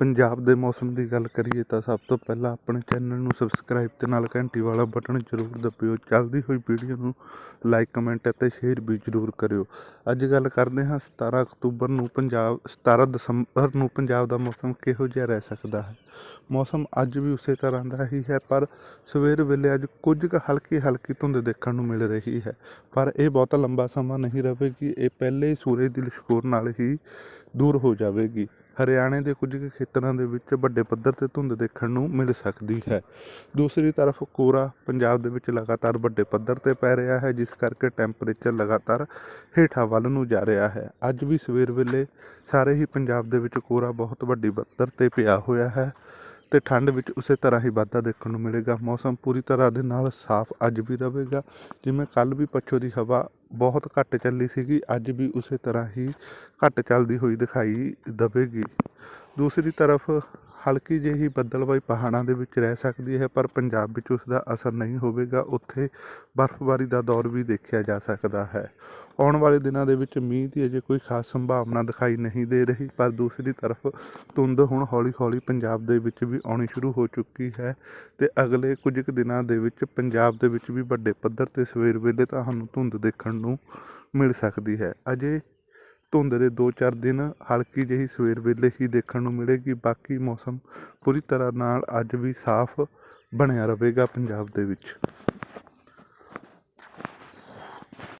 ਪੰਜਾਬ ਦੇ ਮੌਸਮ ਦੀ ਗੱਲ ਕਰੀਏ ਤਾਂ ਸਭ ਤੋਂ ਪਹਿਲਾਂ ਆਪਣੇ ਚੈਨਲ ਨੂੰ ਸਬਸਕ੍ਰਾਈਬ ਤੇ ਨਾਲ ਘੰਟੀ ਵਾਲਾ ਬਟਨ ਜ਼ਰੂਰ ਦਬਿਓ। ਚੱਲਦੀ ਹੋਈ ਵੀਡੀਓ ਨੂੰ ਲਾਈਕ ਕਮੈਂਟ ਅਤੇ ਸ਼ੇਅਰ ਵੀ ਜ਼ਰੂਰ ਕਰਿਓ। ਅੱਜ ਗੱਲ ਕਰਦੇ ਹਾਂ 17 ਅਕਤੂਬਰ ਨੂੰ ਪੰਜਾਬ 17 ਦਸੰਬਰ ਨੂੰ ਪੰਜਾਬ ਦਾ ਮੌਸਮ ਕਿਹੋ ਜਿਹਾ ਰਹਿ ਸਕਦਾ ਹੈ? ਮੌਸਮ ਅੱਜ ਵੀ ਉਸੇ ਤਰ੍ਹਾਂ ਦਾ ਹੀ ਹੈ, ਪਰ ਸਵੇਰ ਵੇਲੇ ਅੱਜ ਕੁਝ ਕੁ ਹਲਕੀ ਹਲਕੀ ਧੁੰਦ ਦੇਖਣ ਨੂੰ ਮਿਲ ਰਹੀ ਹੈ। ਪਰ ਇਹ ਬਹੁਤਾ ਲੰਬਾ ਸਮਾਂ ਨਹੀਂ ਰਹੇਗੀ, ਇਹ ਪਹਿਲੇ ਸੂਰਜ ਦੀ ਲਿਸ਼ਕੋਰ ਨਾਲ ਹੀ ਦੂਰ ਹੋ ਜਾਵੇਗੀ। ਹਰਿਆਣੇ ਦੇ ਕੁਝ ਕੁ ਖੇਤਰਾਂ ਦੇ ਵਿੱਚ ਵੱਡੇ ਪੱਧਰ ਤੇ ਧੁੰਦ ਦੇਖਣ ਨੂੰ ਮਿਲ ਸਕਦੀ ਹੈ। ਦੂਸਰੀ ਤਰਫ ਕੋਰਾ ਪੰਜਾਬ ਦੇ ਵਿੱਚ ਲਗਾਤਾਰ ਵੱਡੇ ਪੱਧਰ ਤੇ ਪੈ ਰਿਹਾ ਹੈ, ਜਿਸ ਕਰਕੇ ਟੈਂਪਰੇਚਰ ਲਗਾਤਾਰ ਹੇਠਾਂ ਵੱਲ ਨੂੰ ਜਾ ਰਿਹਾ ਹੈ। ਅੱਜ ਵੀ ਸਵੇਰ ਵੇਲੇ ਸਾਰੇ ਹੀ ਪੰਜਾਬ ਦੇ ਵਿੱਚ ਕੋਰਾ ਬਹੁਤ ਵੱਡੀ ਪੱਧਰ ਤੇ ਪਿਆ ਹੋਇਆ ਹੈ ਤੇ ਠੰਡ ਵਿੱਚ ਉਸੇ ਤਰ੍ਹਾਂ ਹੀ ਵਾਧਾ ਦੇਖਣ ਨੂੰ ਮਿਲੇਗਾ। ਮੌਸਮ ਪੂਰੀ ਤਰ੍ਹਾਂ ਦੇ ਨਾਲ ਸਾਫ਼ ਅੱਜ ਵੀ ਰਹੇਗਾ। ਜਿਵੇਂ ਕੱਲ ਵੀ ਪੱਛੋ ਦੀ ਹਵਾ ਬਹੁਤ ਘੱਟ ਚੱਲੀ ਸੀਗੀ, ਅੱਜ ਵੀ ਉਸੇ ਤਰ੍ਹਾਂ ਹੀ ਘੱਟ ਚੱਲਦੀ ਹੋਈ ਦਿਖਾਈ ਦੇਵੇਗੀ। ਦੂਸਰੀ ਤਰਫ ਹਲਕੀ ਜਿਹੀ ਬੱਦਲਬਾਈ ਪਹਾੜਾਂ ਦੇ ਵਿੱਚ ਰਹਿ ਸਕਦੀ ਹੈ, ਪਰ ਪੰਜਾਬ ਵਿੱਚ ਉਸ ਦਾ ਅਸਰ ਨਹੀਂ ਹੋਵੇਗਾ। ਉੱਥੇ ਬਰਫ਼ਬਾਰੀ ਦਾ ਦੌਰ ਵੀ ਦੇਖਿਆ ਜਾ ਸਕਦਾ ਹੈ। ਆਉਣ ਵਾਲੇ ਦਿਨਾਂ ਦੇ ਵਿੱਚ ਮੀਂਹ ਦੀ ਅਜੇ ਕੋਈ ਖਾਸ ਸੰਭਾਵਨਾ ਦਿਖਾਈ ਨਹੀਂ ਦੇ ਰਹੀ, ਪਰ ਦੂਸਰੀ ਤਰਫ ਧੁੰਦ ਹੁਣ ਹੌਲੀ-ਹੌਲੀ ਪੰਜਾਬ ਦੇ ਵਿੱਚ ਵੀ ਆਉਣੀ ਸ਼ੁਰੂ ਹੋ ਚੁੱਕੀ ਹੈ ਤੇ ਅਗਲੇ ਕੁਝ ਕੁ ਦਿਨਾਂ ਦੇ ਵਿੱਚ ਪੰਜਾਬ ਦੇ ਵਿੱਚ ਵੀ ਵੱਡੇ ਪੱਧਰ ਤੇ ਸਵੇਰ ਵੇਲੇ ਤੁਹਾਨੂੰ ਧੁੰਦ ਦੇਖਣ ਨੂੰ ਮਿਲ ਸਕਦੀ ਹੈ। ਅਜੇ ਧੁੰਦ ਦੇ 2-4 ਦਿਨ ਹਲਕੀ ਜਿਹੀ ਸਵੇਰ ਵੇਲੇ ਹੀ ਦੇਖਣ ਨੂੰ ਮਿਲੇਗੀ, ਬਾਕੀ ਮੌਸਮ ਪੂਰੀ ਤਰ੍ਹਾਂ ਨਾਲ ਅੱਜ ਵੀ ਸਾਫ਼ ਬਣਿਆ ਰਹੇਗਾ ਪੰਜਾਬ ਦੇ ਵਿੱਚ।